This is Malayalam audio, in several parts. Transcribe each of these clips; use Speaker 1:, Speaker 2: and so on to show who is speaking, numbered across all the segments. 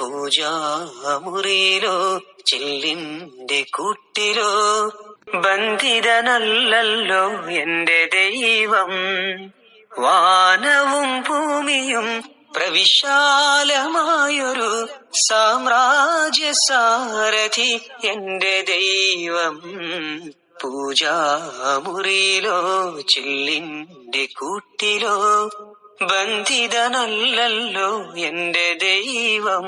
Speaker 1: പൂജാമുറിയിലോ ചെല്ലിന്റെ കൂട്ടിലോ ബന്ധിതനല്ലല്ലോ എന്റെ ദൈവം. വാനവും ഭൂമിയും പ്രവിശാലമായൊരു സാമ്രാജ്യ സാരഥി എന്റെ ദൈവം. പൂജാമുറിയിലോ ചില്ലിന്റെ കൂട്ടിലോ ബന്ധിതനല്ലല്ലോ എന്റെ ദൈവം.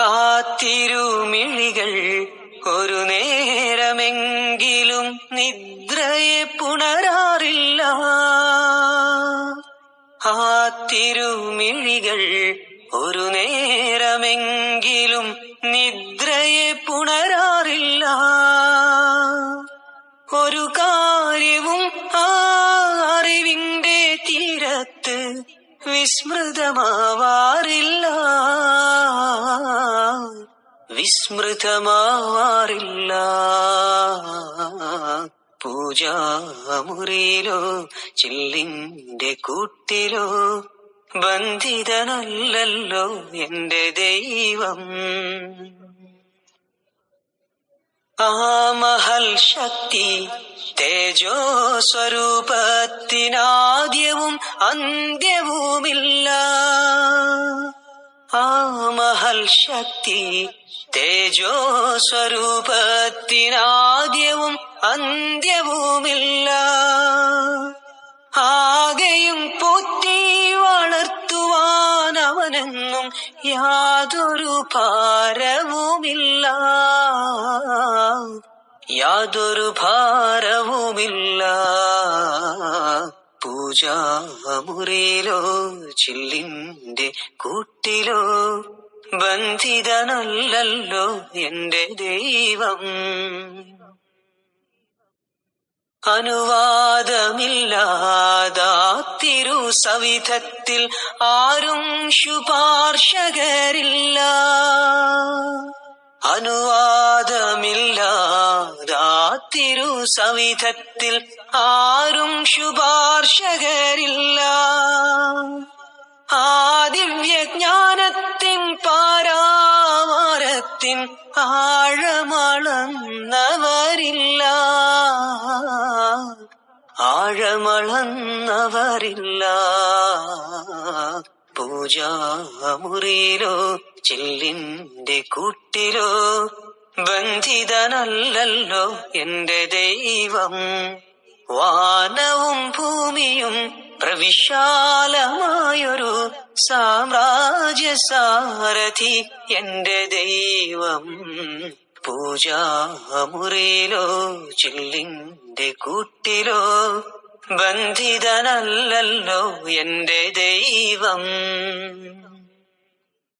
Speaker 1: ആ തിരുമിഴികൾ ഒരു നേരമെങ്കിലും നിദ്രയെ പുണരാറില്ല. ആ തിരുമിഴികൾ ഒരു നേരമെങ്കിലും നിദ്രയെ പുണരാറില്ല കാര്യവും ആ അറിവിന്റെ തീരത്ത് വിസ്മൃതമാവാറില്ല. വിസ്മൃതമാവാറില്ല. പൂജാമുറിയിലോ ചില്ലിന്റെ കൂട്ടിലോ ബന്ധിതനല്ലല്ലോ എന്റെ ദൈവം. ആ മഹൽ ശക്തി തേജോ സ്വരൂപത്തിനാദ്യവും അന്ത്യവുമില്ല. ആ മഹൽ ശക്തി തേജോ സ്വരൂപത്തിനാദ്യവും അന്ത്യവുമില്ല. ആകെയും പോറ്റി വളർത്തുവാൻ അവനെന്നും യാതൊരു ഭാരവുമില്ല. യാതൊരു ഭാരവുമില്ല. പൂജാമുറിയിലോ ചില്ലിന്റെ കൂട്ടിലോ ബന്ധിതനല്ലല്ലോ എന്റെ ദൈവം. അനുവാദമില്ലാതാ തിരു സവിധത്തിൽ ആരും ശുപാർശകരില്ല. അനുവാദമില്ലാതാ തിരു സവിധത്തിൽ ആരും ശുപാർശകരില്ല. ആദിവ്യജ്ഞാനത്തിൻ പാരാമാരത്തിൻ ആഴമളന്നവരില്ല. ആഴമളന്നവരില്ല. പൂജാമുറിയിലോ ചില്ലിന്റെ കൂട്ടിലോ ബന്ധിതനല്ലല്ലോ എന്റെ ദൈവം. വാനവും ഭൂമിയും പ്രവിശാലമായൊരു സാമ്രാജ്യ സാരഥി എന്റെ ദൈവം. പൂജാമുറിയിലോ ചില്ലിന്റെ കൂട്ടിലോ ബന്ധിതനല്ലല്ലോ എന്റെ ദൈവം.